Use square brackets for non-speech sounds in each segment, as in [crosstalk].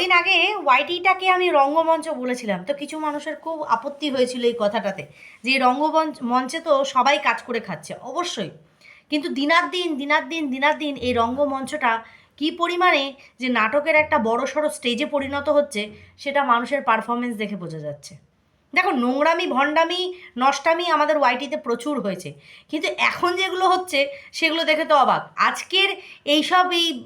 কদিন আগে ওয়াইটিটাকে আমি রঙ্গমঞ্চ বলেছিলাম। তো কিছু মানুষের খুব আপত্তি হয়েছিল এই কথাটাতে যে রঙ্গমঞ্চ, মঞ্চে তো সবাই কাজ করে খাচ্ছে, অবশ্যই। কিন্তু দিনার দিন দিনার দিন দিনার দিন এই রঙ্গমঞ্চটা কি পরিমাণে যে নাটকের একটা বড় সড়ো স্টেজে পরিণত হচ্ছে, সেটা মানুষের পারফরমেন্স দেখে বোঝা যাচ্ছে। দেখো, নোংরামি, ভণ্ডামি, নষ্টামি আমাদের ওয়াইটিতে প্রচুর হয়েছে। কিন্তু এখন যেগুলো হচ্ছে, সেগুলো দেখে তো অবাক। আজকের এইসব এই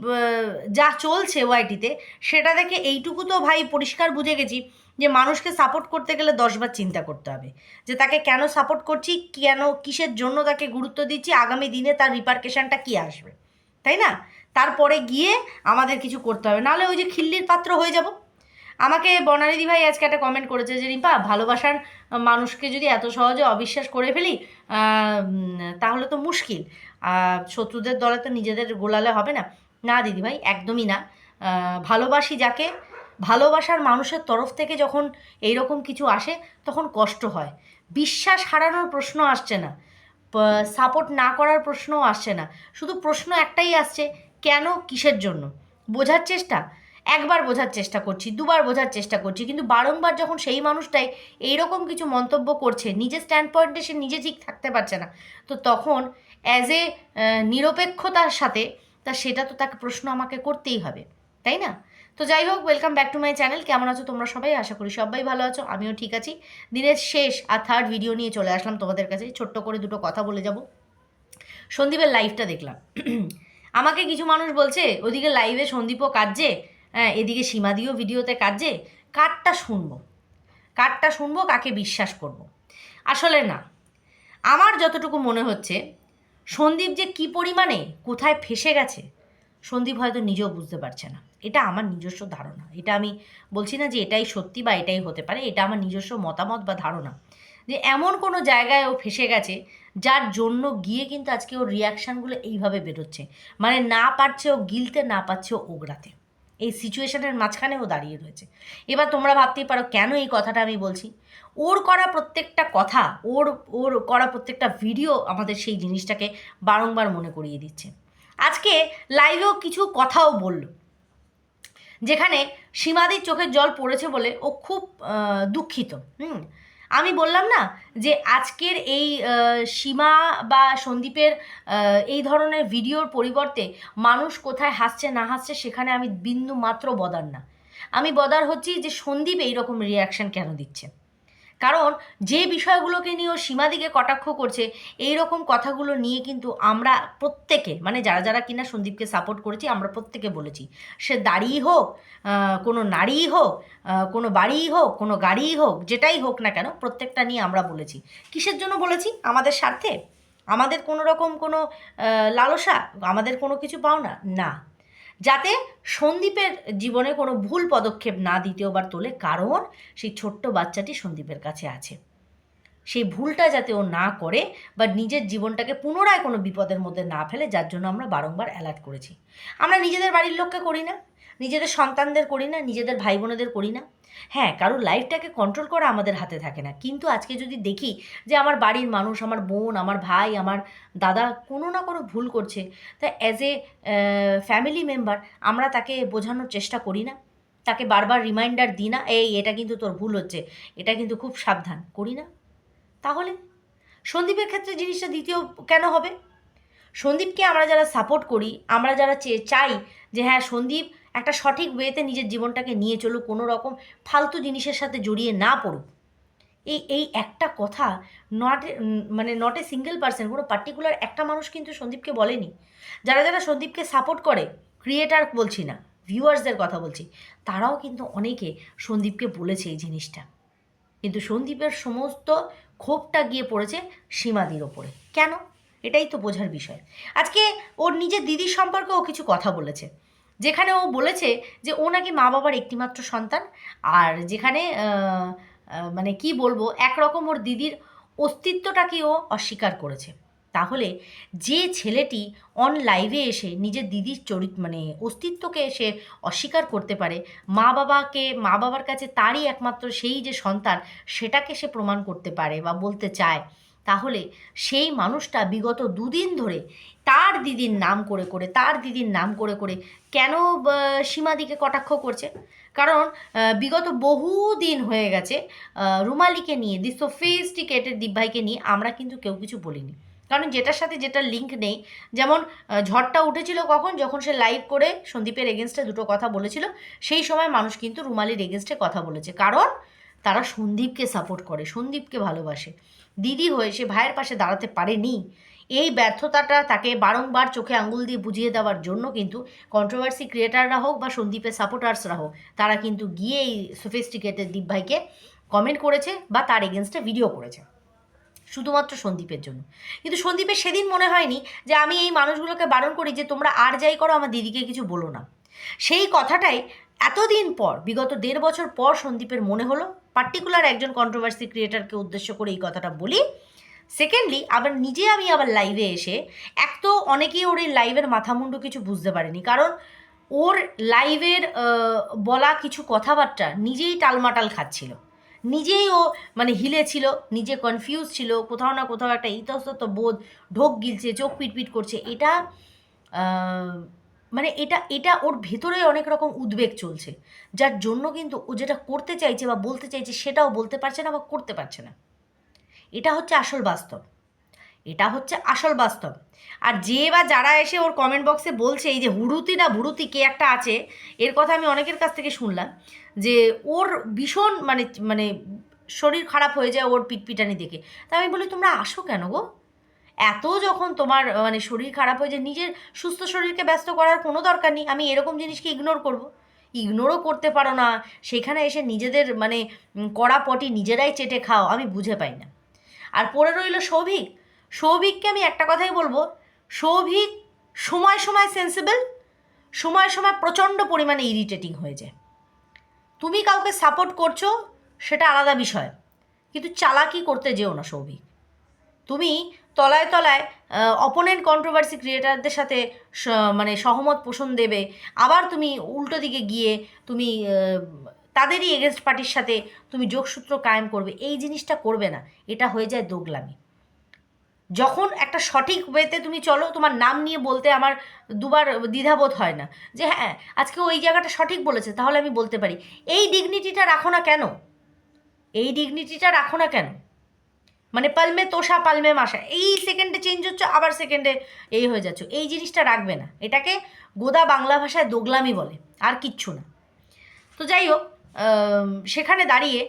যা চলছে ওয়াইটিতে সেটা দেখে এইটুকু তো ভাই পরিষ্কার বুঝে গেছি যে মানুষকে সাপোর্ট করতে গেলে দশবার চিন্তা করতে হবে। যে তাকে কেন সাপোর্ট করছি, কেন, কিসের জন্য তাকে গুরুত্ব দিচ্ছি, আগামী দিনে তার রিপার্কেশনটা কী আসবে? তাই না? তারপরে গিয়ে আমাদের কিছু করতে হবে। নাহলে ওই যে খিল্লির পাত্র হয়ে যাব। আমাকে বনারিদি ভাই আজকে একটা কমেন্ট করেছে যে, রিম্পা, ভালোবাসার মানুষকে যদি এত সহজে অবিশ্বাস করে ফেলি তাহলে তো মুশকিল। শত্রুদের দলে তো নিজেদের গোলালে হবে না। না, দিদি ভাই, একদমই না। ভালোবাসি যাকে, ভালোবাসার মানুষের তরফ থেকে যখন এইরকম কিছু আসে, তখন কষ্ট হয়। বিশ্বাস হারানোর প্রশ্ন আসছে না। সাপোর্ট না করার প্রশ্নও আসছে না। শুধু প্রশ্ন একটাই আসছে, কেন, কিসের জন্য? বোঝার চেষ্টা। একবার বোঝার চেষ্টা করছি, দুবার বোঝার চেষ্টা করছি, কিন্তু বারংবার যখন সেই মানুষটাই এইরকম কিছু মন্তব্য করছে, নিজের স্ট্যান্ড পয়েন্টে সে নিজে ঠিক থাকতে পারছে না, তো তখন অ্যাজ এ নিরপেক্ষতার সাথে তা সেটা তো তাকে প্রশ্ন আমাকে করতেই হবে, তাই না? তো যাই হোক welcome back to my channel কেমন আছো তোমরা সবাই? আশা করি সবাই ভালো আছো, আমিও ঠিক আছি। দিনের শেষ আর থার্ড ভিডিও নিয়ে চলে আসলাম তোমাদের কাছে, ছোট্ট করে দুটো কথা বলে যাব। সন্দীপের লাইভটা দেখলাম। [clears throat] আমাকে কিছু মানুষ বলছে, ওদিকে লাইভে সন্দীপও কাজে হ্যাঁ এদিকে সীমাদিও ভিডিওতে কাজে, কারটা শুনব। কারটা শুনব, কাকে বিশ্বাস করব। আসলে না, আমার যতটুকু মনে হচ্ছে, সন্দীপ যে কি পরিমাণে কোথায় ফেসে গেছে, সন্দীপ হয়তো নিজেও বুঝতে পারছে না। এটা আমার নিজস্ব ধারণা। এটা আমি বলছি না যে এটাই সত্যি বা এটাই হতে পারে, এটা আমার নিজস্ব মতামত বা ধারণা। যে এমন কোনো জায়গায় ও ফেসে গেছে, যার জন্য গিয়ে কিন্তু আজকে ওর রিয়াকশানগুলো এইভাবে বেরোচ্ছে। মানে না পারছে ও গিলতে, না পারছে ও ওগড়াতে। এই সিচুয়েশনের মাঝখানে ও দাঁড়িয়ে রয়েছে। এবার তোমরা ভাবতেই পারো, কেন এই কথাটা আমি বলছি? ওর করা প্রত্যেকটা কথা, ওর ওর করা প্রত্যেকটা ভিডিও আমাদের সেই জিনিসটাকে বারংবার মনে করিয়ে দিচ্ছে। আজকে লাইভেও কিছু কথাও বলল, যেখানে সীমাদির চোখের জল পড়েছে বলে ও খুব দুঃখিত, হুম? আমি বললাম না যে আজকের এই সীমা বা সন্দীপের এই ধরনের ভিডিওর পরিবর্তে মানুষ কোথায় হাসছে না হাসছে সেখানে আমি বিন্দু মাত্র বদার না। আমি বদার হচ্ছি যে সন্দীপ এইরকম রিয়াকশন কেন দিচ্ছে? কারণ যে বিষয়গুলোকে নিয়ে ও সীমাদিকে কটাক্ষ করছে এই রকম কথাগুলো নিয়ে কিন্তু আমরা প্রত্যেকে মানে যারা যারা কিনা সন্দীপকে সাপোর্ট করেছি, আমরা প্রত্যেকে বলেছি। সে দাঁড়িয়ে হোক কোনো নারীই হোক কোনো বাড়িই হোক, কোনো গাড়িই হোক, যেটাই হোক না কেন, প্রত্যেকটা নিয়ে আমরা বলেছি। কিসের জন্য বলেছি? আমাদের স্বার্থে। আমাদের কোনো রকম কোনো লালসা, আমাদের কোনো কিছু পাও না না। যাতে সন্দীপের জীবনে কোনো ভুল পদক্ষেপ না দ্বিতীয়বার তোলে, কারণ সেই ছোট্ট বাচ্চাটি সন্দীপের কাছে আছে। সেই ভুলটা যাতে ও না করে বা নিজের জীবনটাকে পুনরায় কোনো বিপদের মধ্যে না ফেলে, যার জন্য আমরা বারংবার অ্যালার্ট করেছি। আমরা নিজেদের বাড়ির লোককে করি না। নিজেদের সন্তানদের করি না, নিজেদের ভাই বোনেদের করি না। হ্যাঁ কারোর লাইফটাকে কন্ট্রোল করা আমাদের হাতে থাকে না। কিন্তু আজকে যদি দেখি যে আমার বাড়ির মানুষ, আমার বোন, আমার ভাই, আমার দাদা কোনো না কোনো ভুল করছে, তা অ্যাজ এ ফ্যামিলি মেম্বার আমরা তাকে বোঝানোর চেষ্টা করি না। তাকে বারবার রিমাইন্ডার দিই না, এই, এটা কিন্তু তোর ভুল হচ্ছে, এটা কিন্তু খুব সাবধান। করি না। তাহলে? সন্দীপের ক্ষেত্রে জিনিসটা দ্বিতীয় কেন হবে? সন্দীপকে আমরা যারা সাপোর্ট করি, আমরা যারা চাই যে হ্যাঁ সন্দীপ একটা সঠিক ওয়েতে নিজের জীবনটাকে নিয়ে চলুক, কোনো রকম ফালতু জিনিসের সাথে জড়িয়ে না পড়ুক। এই এই একটা কথা নট মানে নট এ সিঙ্গেল পার্সন কোনো পার্টিকুলার একটা মানুষ কিন্তু সন্দীপকে বলেনি। যারা যারা সন্দীপকে সাপোর্ট করে ক্রিয়েটার বলছি না ভিউয়ার্সদের কথা বলছি, তারাও কিন্তু অনেকে সন্দীপকে বলেছে এই জিনিসটা। কিন্তু সন্দীপের সমস্ত ক্ষোভটা গিয়ে পড়েছে সীমাদির ওপরে। কেন? এটাই তো বোঝার বিষয়। আজকে ওর নিজের দিদির সম্পর্কে ও কিছু কথা বলেছে। যেখানে ও বলেছে যে ও নাকি মা বাবার একটিমাত্র সন্তান আর যেখানে মানে কি বলব, একরকম ওর দিদির অস্তিত্বটাকে ও অস্বীকার করেছে। তাহলে যে ছেলেটি অন লাইভে এসে নিজের দিদির চরিত মানে অস্তিত্বকে সে অস্বীকার করতে পারে, মা বাবাকে, মা বাবার কাছে তারই একমাত্র সেই যে সন্তান, সেটাকে সে প্রমাণ করতে পারে বা বলতে চায় তাহলে সেই মানুষটা বিগত দুদিন ধরে তার দিদির নাম করে করে, তার দিদির নাম করে করে কেন সীমাদিকে কটাক্ষ করছে? কারণ বিগত বহু দিন হয়ে গেছে রুমালিকে নিয়ে দি সোফিস্টিকেটেড দীপভাইকে নিয়ে আমরা কিন্তু কেউ কিছু বলিনি। কারণ যেটার সাথে যেটা লিঙ্ক নেই, যেমন ঝড়টা উঠেছিল কখন? যখন সে লাইভ করে সন্দীপের এগেনস্টে দুটো কথা বলেছিল, সেই সময় মানুষ কিন্তু রুমালির এগেনস্টে কথা বলেছে। কারণ, তারা সন্দীপকে সাপোর্ট করে, সন্দীপকে ভালোবাসে। দিদি হয়ে সে ভাইয়ের পাশে দাঁড়াতে পারেনি। এই ব্যর্থতাটা তাকে বারংবার চোখে আঙুল দিয়ে বুঝিয়ে দেওয়ার জন্য কিন্তু কন্ট্রোভার্সি ক্রিয়েটাররা হোক বা সন্দীপের সাপোর্টার্সরা হোক, তারা কিন্তু গিয়ে এই সোফিস্টিকেটেড দীপ ভাইকে কমেন্ট করেছে বা তার এগেনস্টে ভিডিও করেছে। শুধুমাত্র সন্দীপের জন্য। কিন্তু সন্দীপের সেদিন মনে হয়নি যে আমি এই মানুষগুলোকে বারণ করি যে তোমরা আর যাই করো, আমার দিদিকে কিছু বলো না। সেই কথাটাই এতদিন পর, বিগত দেড় বছর পর সন্দীপের মনে হলো পার্টিকুলার একজন কন্ট্রোভার্সি ক্রিয়েটারকে উদ্দেশ্য করে এই কথাটা বলি। সেকেন্ডলি আবার নিজে আমি আবার লাইভে এসে এক তো অনেকেই ওর এই লাইভের মাথামুন্ডু কিছু বুঝতে পারেনি। কারণ ওর লাইভের বলা কিছু কথাবার্তা নিজেই টালমাটাল খাচ্ছিল। নিজেই ও মানে হিলে ছিল, নিজে কনফিউজ ছিল, কোথাও না কোথাও একটা ইতস্তত বোধ, ঢোক গিলছে, চোখ পিটপিট করছে। এটা মানে এটা এটা ওর ভেতরে অনেক রকম উদ্বেগ চলছে। যার জন্য কিন্তু ও যেটা করতে চাইছে বা বলতে চাইছে সেটাও বলতে পারছে না বা করতে পারছে না। এটা হচ্ছে আসল বাস্তব। এটা হচ্ছে আসল বাস্তব। আর যে বা যারা এসে ওর কমেন্ট বক্সে বলছে, এই যে হুড়ুতি না ভুড়ুতি কে একটা আছে, এর কথা আমি অনেকের কাছ থেকে শুনলাম যে ওর ভীষণ মানে মানে শরীর খারাপ হয়ে যায় ওর পিটপিটানি দেখে। তা আমি বলি, তোমরা আসো কেন গো? এত যখন তোমার মানে শরীর খারাপ হয়ে যায়, নিজের সুস্থ শরীরকে ব্যস্ত করার কোনো দরকার নেই, আমি এরকম জিনিসকে ইগনোর করব। ইগনোরও করতে পারো না, সেখানে এসে নিজেদের মানে কড়া পটি নিজেরাই চেটে খাও, আমি বুঝে পাই না। আর পড়ে রইল সৌভিক। সৌভিককে আমি একটা কথাই বলব, সৌভিক সময় সময় সেন্সিবল সময় সময় প্রচণ্ড পরিমাণে ইরিটেটিং হয়ে যায়। তুমি কাউকে সাপোর্ট করছ, সেটা আলাদা বিষয়, কিন্তু চালাকি করতে যেও না সৌভিক। তুমি তলায় তলায় অপোনেন্ট কন্ট্রোভার্সি ক্রিয়েটারদের সাথে মানে সহমত পোষণ দেবে। আবার তুমি উল্টো দিকে গিয়ে তুমি তাদেরই এগেনস্ট পার্টির সাথে তুমি যোগসূত্র কায়েম করবে। এই জিনিসটা করবে না। এটা হয়ে যায় দোগলামি। যখন একটা সঠিক ওয়েতে তুমি চলো, তোমার নাম নিয়ে বলতে আমার দুবার দ্বিধাবোধ হয় না। যে হ্যাঁ আজকে ওই জায়গাটা সঠিক বলেছে, তাহলে আমি বলতে পারি। এই ডিগনিটিটা রাখো না কেন? এই ডিগনিটিটা রাখো না কেন? মানে পালমে তোষা, পালমে মাসা এই সেকেন্ডে চেঞ্জ হচ্ছে, আবার সেকেন্ডে এই হয়ে যাচ্ছে। এই জিনিসটা রাখবে না। এটাকে গোদা বাংলা ভাষায় দোগলামি বলে। আর কিচ্ছু না। তো যাই হোক সেখানে দাঁড়িয়ে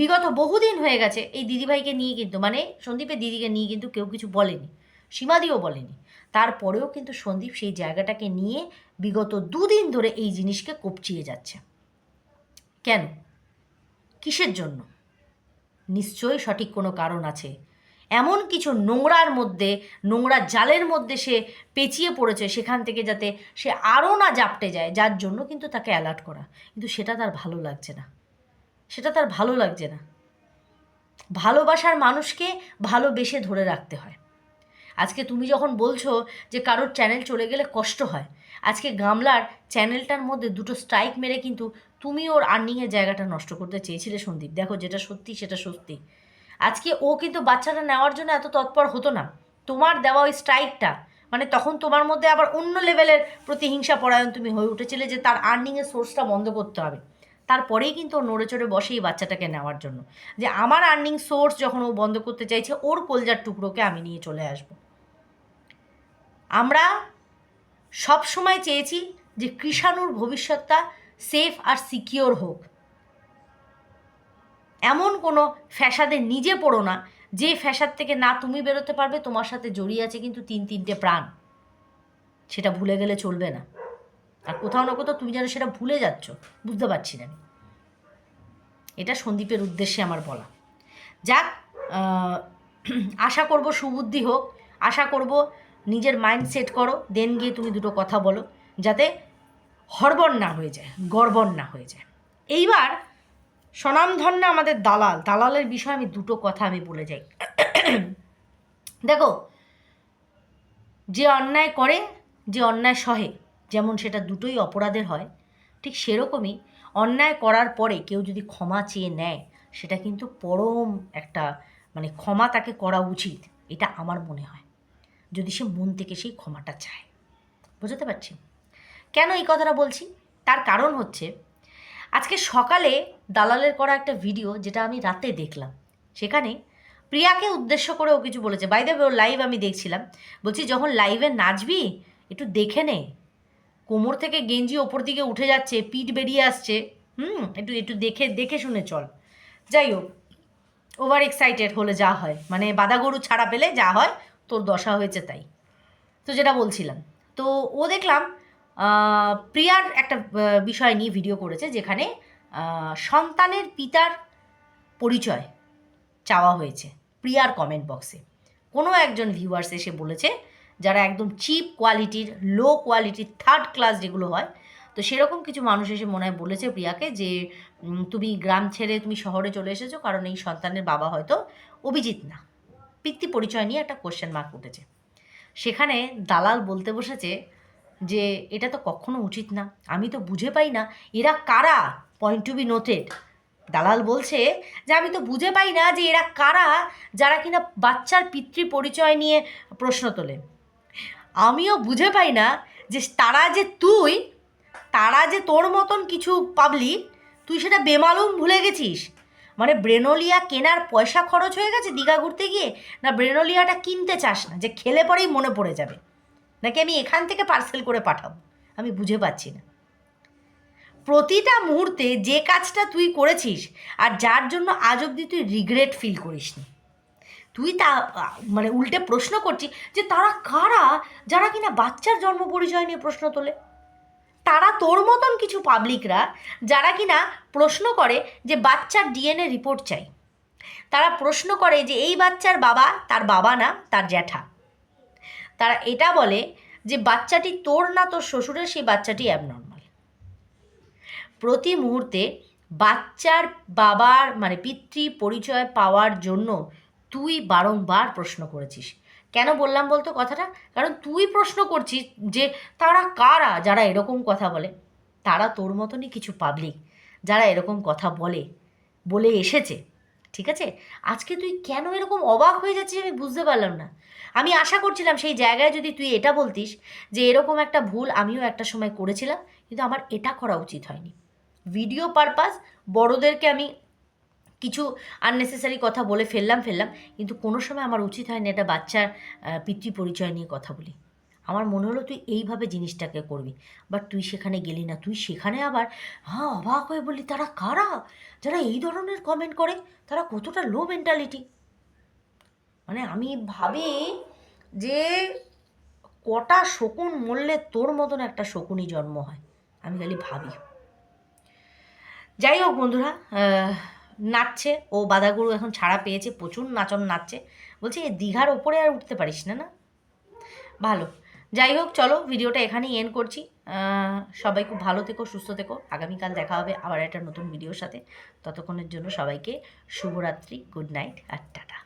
বিগত বহুদিন হয়ে গেছে, এই দিদিভাইকে নিয়ে কিন্তু মানে সন্দীপের দিদিকে নিয়ে কিন্তু কেউ কিছু বলেনি। সীমাদিও বলেনি। তারপরেও কিন্তু সন্দীপ সেই জায়গাটাকে নিয়ে বিগত দুদিন ধরে এই জিনিসকে কপচিয়ে যাচ্ছে। কেন? কিসের জন্য? নিশ্চয়ই সঠিক কোনো কারণ আছে। এমন কিছু নোংরার মধ্যে, নোংরা জালের মধ্যে সে পেঁচিয়ে পড়েছে সেখান থেকে যাতে সে আরও না জাপটে যায়, যার জন্য কিন্তু তাকে অ্যালার্ট করা। কিন্তু সেটা তার ভালো লাগছে না। সেটা তার ভালো লাগছে না। ভালোবাসার মানুষকে ভালোবেসে ধরে রাখতে হয়। আজকে তুমি যখন বলছো যে কারোর চ্যানেল চলে গেলে কষ্ট হয়, আজকে গামলার চ্যানেলটার মধ্যে দুটো স্ট্রাইক মেরে কিন্তু তুমি ওর আর্নিংয়ের জায়গাটা নষ্ট করতে চেয়েছিলে সন্দীপ। দেখো যেটা সত্যি, সেটা সত্যি। আজকে ও কিন্তু বাচ্চাটা নেওয়ার জন্য এত তৎপর হতো না। তোমার দেওয়া ওই স্ট্রাইকটা মানে তখন তোমার মধ্যে আবার অন্য লেভেলের প্রতিহিংসা পরায়ণ তুমি হয়ে উঠেছিলে যে তার আর্নিংয়ের সোর্সটা বন্ধ করতে হবে। তারপরেই কিন্তু ও নড়ে চড়ে বসে এই বাচ্চাটাকে নেওয়ার জন্য। যে আমার আর্নিং সোর্স যখন ও বন্ধ করতে চাইছে, ওর কলজার টুকরোকে আমি নিয়ে চলে আসব। আমরা সব সময় চেয়েছি যে কৃষাণুর ভবিষ্যৎটা সেফ আর সিকিওর হোক। এমন কোনো ফ্যাসাদে নিজে পড়ো না, যে ফ্যাসাদ থেকে না তুমি বেরোতে পারবে, তোমার সাথে জড়িয়ে আছে কিন্তু তিন তিনটে প্রাণ। সেটা ভুলে গেলে চলবে না। আর কোথাও না কোথাও তুমি যেন সেটা ভুলে যাচ্ছ, বুঝতে পারছি না আমি। এটা সন্দীপের উদ্দেশ্যে আমার বলা। যাক আশা করব সুবুদ্ধি হোক। আশা করব নিজের মাইন্ড সেট করো, দেন গিয়ে তুমি দুটো কথা বলো, যাতে হরবর না হয়ে যায় গড়বড় না হয়ে যায়। এইবার স্বনামধন্য আমাদের দালাল, দালালের বিষয়ে আমি দুটো কথা আমি বলে যাই। দেখো, যে অন্যায় করে, যে অন্যায় সহে, যেমন সেটা দুটোই অপরাধের হয়, ঠিক সেরকমই অন্যায় করার পরে কেউ যদি ক্ষমা চেয়ে নেয়, সেটা কিন্তু পরম একটা মানে ক্ষমা তাকে করা উচিত, এটা আমার মনে হয়। যদি সে মন থেকে সেই ক্ষমাটা চায়। বুঝতে পারছি? কেন এই কথাটা বলছি? তার কারণ হচ্ছে, আজকে সকালে দালালের করা একটা ভিডিও যেটা আমি রাতে দেখলাম। সেখানে প্রিয়াকে উদ্দেশ্য করে ও কিছু বলেছে। বাইদে ওর লাইভ আমি দেখছিলাম। বলছি, যখন লাইভে নাচবি, একটু দেখে নে। কোমর থেকে গেঞ্জি ওপর দিকে উঠে যাচ্ছে, পিঠ বেরিয়ে আসছে। হুম, একটু একটু দেখে দেখে শুনে চল। যাই হোক ওভার এক্সাইটেড হলে যা হয়। মানে বাদা গরু ছাড়া পেলে যা হয়, তোর দশা হয়েছে তাই। তো যেটা বলছিলাম। তো ও দেখলাম প্রিয়ার একটা বিষয় নিয়ে ভিডিও করেছে যেখানে সন্তানের পিতার পরিচয় চাওয়া হয়েছে প্রিয়ার কমেন্ট বক্সে কোনো একজন ভিউয়ার্স এসে বলেছে যারা একদম চিপ কোয়ালিটির লো কোয়ালিটির থার্ড ক্লাস যেগুলো হয়, তো সেরকম কিছু মানুষ এসে মনে হয় বলেছে প্রিয়াকে যে তুমি গ্রাম ছেড়ে তুমি শহরে চলে এসেছ কারণ এই সন্তানের বাবা হয়তো অভিজিৎ না। পিতৃ পরিচয় নিয়ে একটা কোশ্চেন মার্ক উঠেছে। সেখানে দালাল বলতে বসেছে যে এটা তো কখনো উচিত না। আমি তো বুঝে পাই না এরা কারা? পয়েন্ট টু বি নোটেড দালাল বলছে যে, আমি তো বুঝে পাই না যে এরা কারা যারা কিনা বাচ্চার পিতৃ পরিচয় নিয়ে প্রশ্ন তোলে। আমিও বুঝে পাই না যে, তারা যে তুই, তারা যে তোর মতন কিছু পাবলিক তুই সেটা বেমালুম ভুলে গেছিস। মানে ব্রেনোলিয়া কেনার পয়সা খরচ হয়ে গেছে দীঘা ঘুরতে গিয়ে? না ব্রেনোলিয়াটা কিনতে চাস না, যে খেলে পরেই মনে পড়ে যাবে। নাকি আমি এখান থেকে পার্সেল করে পাঠাবো? আমি বুঝে পাচ্ছি না। প্রতিটা মুহূর্তে যে কাজটা তুই করেছিস আর যার জন্য আজ অবধি তুই রিগ্রেট ফিল করিসনি, তুই তা মানে উল্টে প্রশ্ন করছিস যে তারা কারা, যারা কিনা বাচ্চার জন্ম পরিচয় নিয়ে প্রশ্ন তোলে? তারা তোর মতন কিছু পাবলিকরা যারা কিনা প্রশ্ন করে যে বাচ্চার ডিএনএ রিপোর্ট চাই। তারা প্রশ্ন করে যে এই বাচ্চার বাবা তার বাবা না, তার জ্যাঠা। তারা এটা বলে যে বাচ্চাটি তোর না তোর শ্বশুরের, সেই বাচ্চাটি অ্যাবনর্মাল প্রতি মুহূর্তে বাচ্চার বাবার মানে পিতৃ পরিচয় পাওয়ার জন্য তুই বারংবার প্রশ্ন করেছিস। কেন বললাম বলতো কথাটা? কারণ তুই প্রশ্ন করছিস যে তারা কারা যারা এরকম কথা বলে? তারা তোর মতনই কিছু পাবলিক যারা এরকম কথা বলে বলে এসেছে। ঠিক আছে? আজকে তুই কেন এরকম অবাক হয়ে যাচ্ছিস আমি বুঝতে পারলাম না। আমি আশা করছিলাম সেই জায়গায় যদি তুই এটা বলতিস যে এরকম একটা ভুল আমিও একটা সময় করেছিলাম, কিন্তু আমার এটা করা উচিত হয়নি। ভিডিও পারপাস বড়োদেরকে আমি কিছু আননেসেসারি কথা বলে ফেললাম ফেললাম, কিন্তু কোনো সময় আমার উচিত হয়নি এটা বাচ্চার পিতৃ পরিচয় নিয়ে কথা বলি। আমার মনে হলো তুই এইভাবে জিনিসটাকে করবি বাট তুই সেখানে গেলি না। তুই সেখানে আবার হ্যাঁ অবাক হয়ে বললি, তারা কারা? যারা এই ধরনের কমেন্ট করে, তারা কতটা লো মেন্টালিটি মানে আমি ভাবি যে কটা শকুন মরলে তোর মতন একটা শকুনই জন্ম হয়, আমি খালি ভাবি। যাই হোক বন্ধুরা নাচছে, ও বাদাগুরু এখন ছাড়া পেয়েছে, প্রচুর নাচন নাচছে। বলছি এই দীঘার ওপরে আর উঠতে পারিস না না? ভালো। যাই হোক, চলো ভিডিওটা এখানেই এন্ড করছি। সবাই খুব ভালো থেকো, সুস্থ থেকো। আগামীকাল দেখা হবে আবার একটা নতুন ভিডিওর সাথে। ততক্ষণের জন্য সবাইকে শুভরাত্রি গুড নাইট আর টাটা।